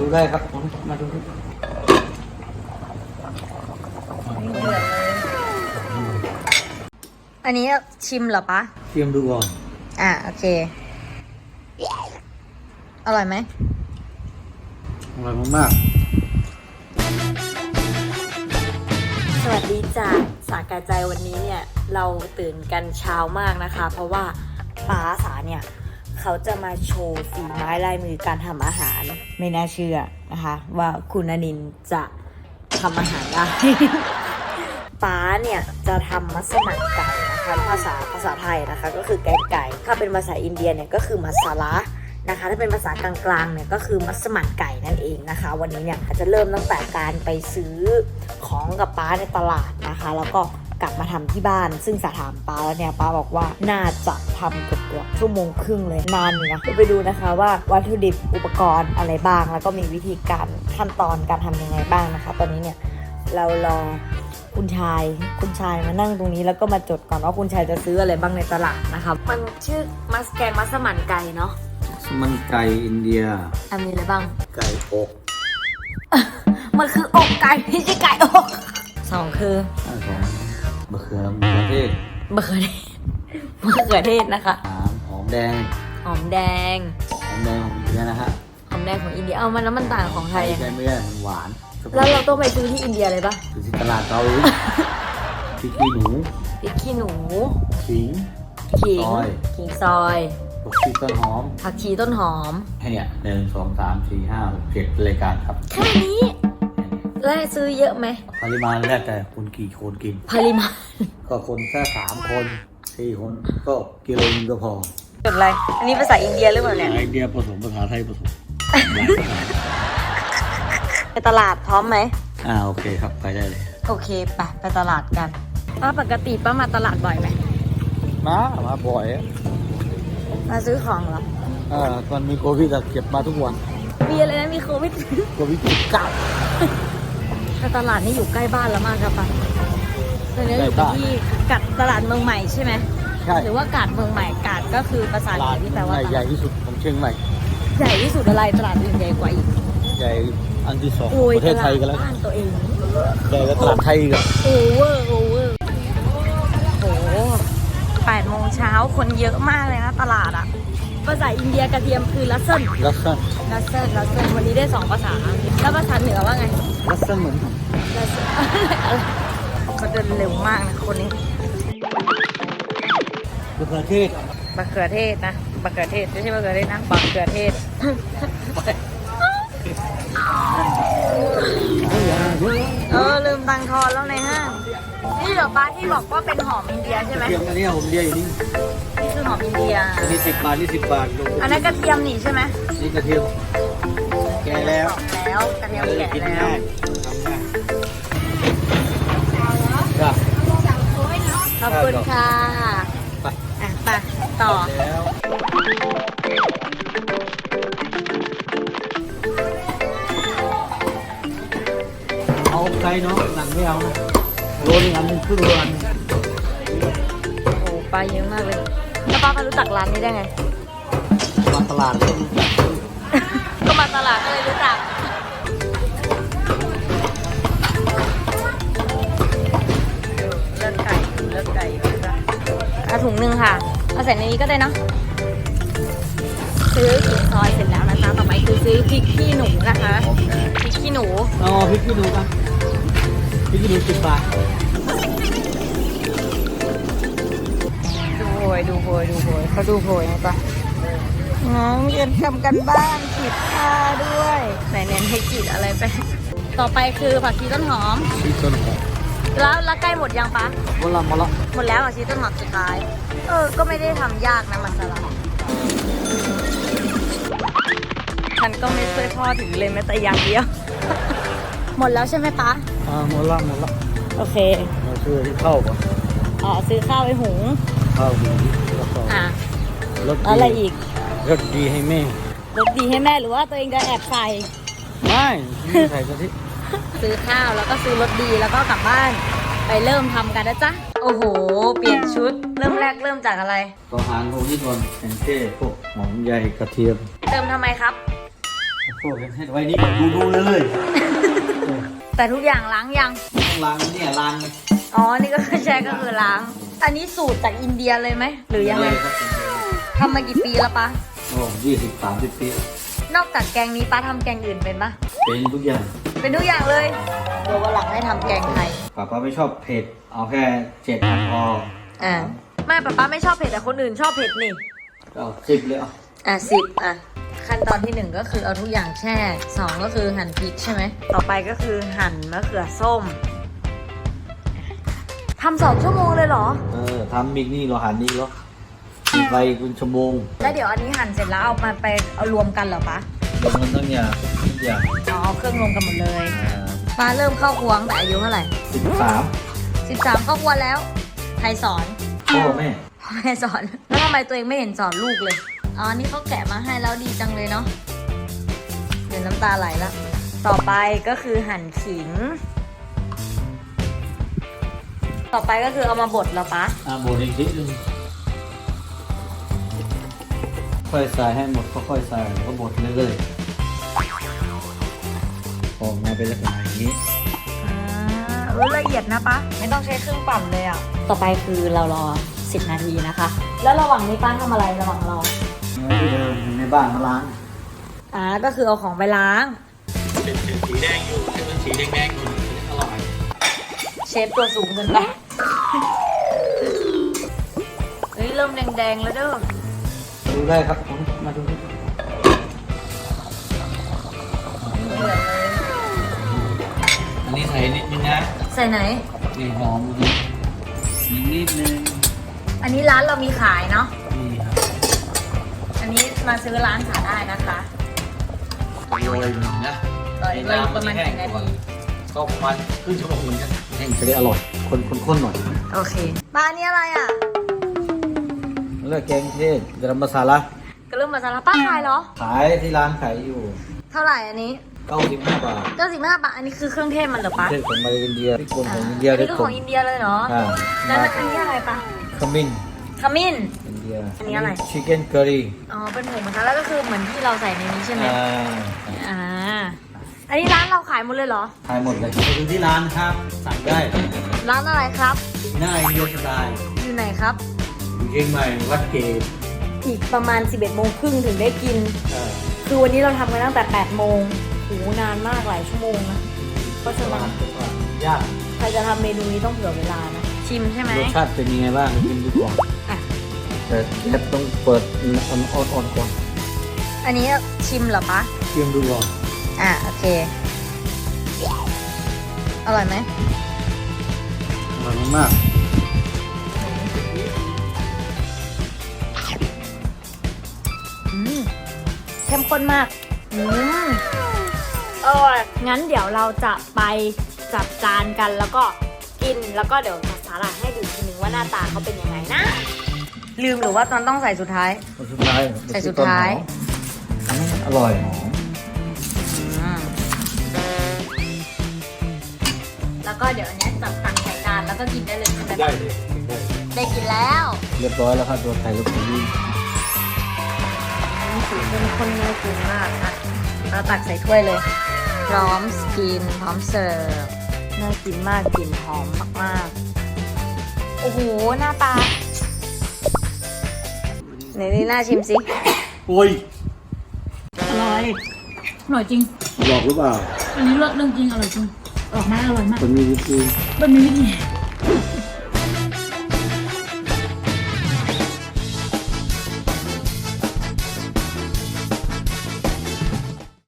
ดูได้ครับมาดูดิอันนี้ชิมเหรอปะเตรียมดูก่อนอะโอเค อร่อยไหมอร่อยมากสวัสดีจ้าสากาใจวันนี้เนี่ย เราตื่นกันเช้ามากนะคะ เพราะว่าป้าสาเนี่ย เขาจะมาโชว์ฝีไม้ลายมือการทำอาหาร ไม่น่าเชื่อนะคะ ว่าคุณอนินจะทำอาหารได้ป้าเนี่ยจะทำมัสมั่นไก่นะคะภาษาภาษาไทยนะคะ ก็คือแกงไก่ ถ้าเป็นภาษาอินเดียเนี่ยก็คือมัสลานะคะถ้าเป็นภาษากลางๆเนี่ยก็คือมัสมั่นไก่นั่นเองนะคะ วันนี้เนี่ยจะเริ่มตั้งแต่การไปซื้อของกับป้าในตลาดนะคะ แล้วก็ กลับมาทำที่บ้าน ซึ่งสาถามป้าแล้วเนี่ยป้าบอกว่าน่าจะทำเกือบๆชั่วโมงครึ่งเลยนานอยู่นะเดี๋ยวไปดูนะคะว่าวัตถุดิบอุปกรณ์อะไรบ้าง แล้วก็มีวิธีการขั้นตอนการทำยังไงบ้างนะคะ ตอนนี้เนี่ยเรารอคุณชาย คุณชายมานั่งตรงนี้แล้วก็มาจดก่อนว่าคุณชายจะซื้ออะไรบ้างในตลาดนะคะมันชื่อมัสแกงมัสมั่นไก่เนาะๆสมันไก่อินเดียอะมีอะไรบ้าง ไก่อก มันคืออกไก่ไม่ใช่ไก่อกสองคืออันสอง มะเขือมะเขือเทศมะเขือเทศมะเขือเทศนะคะสามหอมแดงหอมแดงหอมแดงของอินเดียนะฮะหอมแดงของอินเดียเอามันแล้วมันต่างของไทยไม่ยังไงใช่ไม่ได้มันหวานแล้วเราต้องไปซื้อที่อินเดียเลยปะอยู่ที่ตลาดเกาหลีพริกขี้หนูพริกขี้หนูขิงขิงซอยขิงซอยผักชีต้นหอมผักชีต้นหอมให้เนี่ยหนึ่งสองสามสี่ห้าหกเจ็ดรายการครับแค่นี้แล้วซื้อเยอะไหมปริมาณแล้วแต่คุณ กี่คนกิน ปริมาณก็คนแค่สามคนสี่คนก็กิโลนึงก็พอจดอะไร อันนี้ภาษาอินเดียหรือเปล่าเนี่ยไอเดียผสมภาษาไทยผสมไปตลาดพร้อมไหม อ่าโอเคครับไปได้เลยโอเคไปไปตลาดกันป้าปกติป้ามาตลาดบ่อยไหมมามาบ่อยมาซื้อของเหรออ่าตอนมีโควิดอะเก็บมาทุกวัน มีอะไรนะมีโควิด โควิดเก้า แต่ตลาดนี่อยู่ใกล้บ้านแล้วมากครับป้าตอนนี้อยู่ใกล้บ้านที่กัดตลาดเมืองใหม่ใช่ไหมใช่หรือว่ากาดเมืองใหม่กาดก็คือภาษาตอังลากดฤษที่แปลว่าใหญ่ตใหลาญ่ดที่สุดของเชียงใหม่ ใหญ่ที่สุดอะไรตลาดอื่นใหญ่กว่าอีก ใหญ่อันที่สองโอ้ยประเทศไทยกันแล้วตลาดบ้านตัวเองใหญ่กว่าตลาดไทยอีกันโอเวอร์โอเวอร์โอ้โหแปดโมงเช้าคนเยอะมากเลยนะตลาดอะ ภาษาอินเดียกระเทียมคือลัสเซนลัสซันลัสเซนลัสเซนวันนี้ได้สองภาษา แล้วภาษาเหนือว่าไงลัสซันเหมือนลัสเซนเขาเดินเร็วมากนะคนนี้ประเทศบักเขือเทศนะบักเขือเทศไม่ใช่บักเขือเทศนะบักเขือเทศเออลืมตังค์ทอนแล้วในห้างนี่เหรอป้าที่บอกว่าเป็นหอมอินเดียใช่ไหมเทียมอันนี้ผมเรียกอยู่นี่นี่คื อหอมอินเดียอันนี้สิบบาทนี่สิบบาทลงอันนั้นกระเทียมนี่ใช่ไหมนี่กระเทียมแกแล้ว แล้วกระเทียมแกะกินแล้วง่ายทำง่ายจ้ะขอบคุณค่ะไปอะไปต่อ แล้วเอาไก่เนาะหนังไม่เอานะโลนึงอันหนึงครึ่งโลอันหนึ่งโอ้ปลาเยอะมากเลย แล้วป้าก็รู้จักร้านนี้ได้ไง มาตลาดก็รู้จักก็มาตลาดก็เลยรู้จัก เลือดไก่เลือดไก่อยู่นะเอาถุงหนึ่งค่ะ เอาใส่ในนี้ก็ได้เนาะซื้อขิงซอยเสร็จแล้วนะคะต่อไปคือซื้อพริกขี้หนูนะคะ พริกขี้หนูเอาพริกขี้หนูกันพริกขี้หนูสิบบาท ยดูโพยดูโพยเขาดูโพยนะจ๊ะน้องเรียนทำกันบ้านขีดผ้าด้วยไหนเน้นให้ขีดอะไรไป ต่อไปคือผักชีต้นหอมพริกต้นหอมแล้วแล้วใกล้หมดยังปะหมดละหมดละหมดแล้วผักชีต้นหอมสุดท้าย เออ ก็ไม่ได้ทำยากนะมาสลาฉันก็ไม่ช่วยพ่อถือเลยแม้แต่อย่างเดียว หมดแล้วใช่ไหมปะอ่าหมดละหมดละโอเคมาซื้อที่เข้าก่อนอ๋อซื้อข้าวไปหุง ข้าวดีแล้วก็อะรสแล้วอะไรอีกรสดีให้แม่รสดีให้แม่หรือว่าตัวเองจะแอบใส่ไม่ไม่ใส่กะทิซื้อข้าวแล้วก็ซื้อรถดีแล้วก็กลับบ้าน ไปเริ่มทำกันนะจ๊ะโอ้โห เปลี่ยนชุด เริ่มแรกเริ่มจากอะไรก็หารพวกนี้ก่อนแอนเจ้พวกหอมใหญ่กระเทียมเติมทำไมครับทโอ้ยให้ไว้นี่ก่อนดูดูเลยเลยเออแต่ทุกอย่างล้างยังต้องล้างเนี่ยล้างอ๋อนี่ก็ใช่ก็คือล้าง อันนี้สูตรจากอินเดียเลยไหม หรือยังไงครับทำมากี่ปีแล้วปะโอ้ยี่สิบสามสิบปี นอกจากแกงนี้ป้าทำแกงอื่นเป็นปะเป็นทุกอย่าง เป็นทุกอย่างเลย เดี๋ยววันหลังให้ทำแกงไทยป้าป้าไม่ชอบเผ็ด เอาแค่เจ็ดอันพออ่าไม่ป้าป้าไม่ชอบเผ็ดแต่คนอื่นชอบเผ็ดนี่เอาสิบเลยเอาอะสิบอะขั้นตอนที่หนึ่งก็คือเอาทุกอย่างแช่สองก็คือหั่นพริกใช่ไหม ต่อไปก็คือหั่นมะเขือส้ม ทำสองชั่วโมงเลยเหรอ เออทำมิกนี่เราหันนี่เหรออีกไปเป็นชั่วโมงแล้วเดี๋ยวอันนี้หั่นเสร็จแล้วเอามาไปเอารวมกันเหรอปะรวมกันตั้งอย่างทุกอย่างอ๋อเอาเครื่องรวมกันหมดเลยป้าเริ่มเข้าครัวตั้งแต่อายุเท่าไหร่สิบสามสิบสามเข้าครัวแล้วใครสอนพ่อแม่พ่อแม่สอนแล้วทำไมตัวเองไม่เห็นสอนลูกเลยอ๋อนี่เขาแกะมาให้แล้วดีจังเลยเนาะเดี๋ยวน้ำตาไหลละต่อไปก็คือหั่นขิง ต่อไปก็คือเอามาบดแล้วปะอะบดอีกทีนึงค่อยใส่ให้หมดค่อยๆใส่แล้วก็บดเรื่อยๆออกมาเป็นลักษณะอย่างนี้อ่าเออละเอียดนะปะไม่ต้องใช้เครื่องปั่นเลยอะ ต่อไปคือเรารอ 10 นาทีนะคะ แล้วระหว่างนี้ป้าทำอะไรระหว่างรอไม่ได้เดินในบ้านมาล้าง อ่าก็คือเอาของไปล้างเป็นสีแดงอยู่ให้มันสีแดงๆอยู่อร่อย เชฟตัวสูงเกินไป ฮ้ยเริ่มแดงๆแล้วเด้อดูได้ครับผมมาดูดิเดือดเลยอันนี้ใส่นิดนึงนะใส่ไหน นี่หอมนิดนิดนึงอันนี้ร้านเรามีขายเนาะ นี่ครับอันนี้มาซื้อร้านสาได้นะคะโรยหนึ่งนะโรยโรยประมาณกี่นาทีก็ประมาณครึ่งชั่วโมงเหมือนกันแห้งจะได้อร่อยคนข้นๆหน่อย โอเค บ้านนี้อะไรอะ แล้วแกงเทศกระมัสาลากระเริ่มมาซาลาป้าขายเหรอ ขายที่ร้านขายอยู่เท่าไหร่อันนี้95บาท95บาทอันนี้คือเครื่องเทศมันเหรอปะเทศของมาเลอินเดียที่คนของอินเดียอันได้นี้คือคขนองอินเดียเลยเนาะอ่าแล้วอันนี้อะไรปะขมิ้นขมิ้น อินเดียอันนี้อะไร ชิคเก้นเคอรี่อ๋อเป็นผงมาซาลาก็คือเหมือนที่เราใส่ในนี้ใช่ไหมอ่าอ่าอันนี้ร้านเราขายหมดเลยเหรอ ขายหมดเลยไปดูที่ร้านครับ สั่งได้ ร้านอะไรครับ หน้าอินเดียสไตล์อยู่ไหนครับอยู่ เชียงใหม่วัดเกตอีกประมาณ 11โมงครึ่งถึงได้กินเอ่อคือวันนี้เราทำกันตั้งแต่ 8 โมงโหนานมากหลายชั่วโมงนะ เพราะฉะนั้นยากใครจะทำเมนูนี้ต้องเผื่อเวลานะ ชิมใช่ไหมรสชาติเป็นยังไงบ้างกินดูก่อนอะแต่แอปต้องเปิดอ่อนๆก่อน อันนี้ชิมเหรอปะเคี่ยมดูก่อนอะโอเค อร่อยไหมอร่อยมาก เข้มข้นมากอืมอร่อยงั้นเดี๋ยวเราจะไปจัดจานกันแล้วก็กินแล้วก็เดี๋ยวจัดสาหร่ายให้ดูอีกทีนึงว่าหน้าตาเขาเป็นยังไงนะ ลืมหรือว่าตอนต้องใส่สุดท้ายคนสุดท้ายใส่สุดท้ายอืมอร่อยหอมแล้วก็เดี๋ยวอันเนี้ยจัดตักใส่จานแล้วก็กินได้เลยใช่ไหมได้เลยได้ได้กินแล้ว เรียบร้อยแล้วครับตัวไข่ลูกหมู สีเป็นคนน่ากินมากนะเราตักใส่ถ้วยเลย พร้อมกินพร้อมเสิร์ฟน่ากินมากกลิ่นหอมมากๆ โอ้โห หน้าตาไหนนี่น่าชิมสิโอ้ยอร่อยอร่อยจริง หลอกหรือเปล่า อันนี้เลิศเรื่องจริงอร่อยจริงออกมาอร่อยมากคนมีวิธีมันมีวิธี